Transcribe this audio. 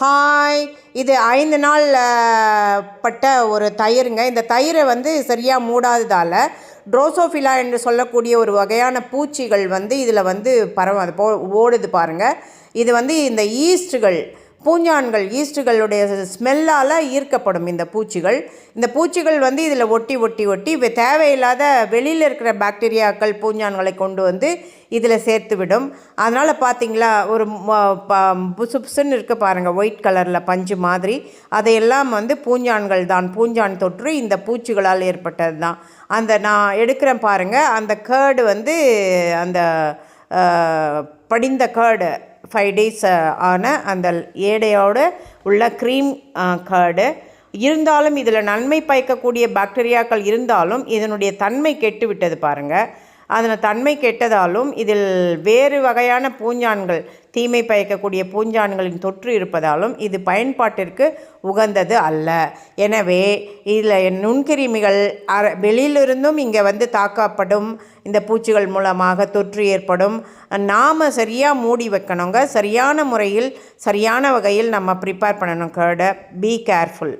Hi இது ஐந்து நாள் பட்ட ஒரு தயிருங்க. இந்த தயிரை வந்து சரியாக மூடாததால் ட்ரோசோஃபிலா என்று சொல்லக்கூடிய ஒரு வகையான பூச்சிகள் வந்து இதில் வந்து பரவ அது போ ஓடுது பாருங்கள் இது வந்து இந்த ஈஸ்ட்டுகள் பூஞ்சான்கள் ஈஸ்ட்டுகளுடைய ஸ்மெல்லால் ஈர்க்கப்படும் இந்த பூச்சிகள். இந்த பூச்சிகள் வந்து இதில் ஒட்டி ஒட்டி ஒட்டி இப்போ தேவையில்லாத வெளியில் இருக்கிற பாக்டீரியாக்கள் பூஞ்சான்களை கொண்டு வந்து இதில் சேர்த்து விடும் அதனால் பார்த்தீங்களா ஒரு ப- புசு புசுன்னு இருக்க பாருங்கள் ஒயிட் கலரில் பஞ்சு மாதிரி. அதையெல்லாம் வந்து பூஞ்சான்கள் தான். பூஞ்சான் தொற்று இந்த பூச்சிகளால் ஏற்பட்டது தான் அந்த நான் எடுக்கிறேன் பாருங்கள் அந்த கேர்டு வந்து அந்த படிந்த கேர்டு ஃபைவ் டேஸ் uh, ஆன அந்த ஏடையோடு உள்ள க்ரீம் கார்டு uh, இருந்தாலும் இதில் நன்மை பயக்கக்கூடிய பாக்டீரியாக்கள் இருந்தாலும் இதனுடைய தன்மை கெட்டு விட்டது பாருங்கள் அதன் தன்மை கெட்டதாலும் இதில் வேறு வகையான பூஞ்சான்கள் தீமை பயக்கக்கூடிய பூஞ்சான்களின் தொற்று இருப்பதாலும் இது பயன்பாட்டிற்கு உகந்தது அல்ல. எனவே இதில் நுண்கிருமிகள் அர வெளியிலிருந்தும் இங்கே வந்து தாக்கப்படும். இந்த பூச்சிகள் மூலமாக தொற்று ஏற்படும். நாம் சரியாக மூடி வைக்கணுங்க. சரியான முறையில் சரியான வகையில் நம்ம ப்ரிப்பேர் பண்ணணும். கேர்டை பி கேர்ஃபுல்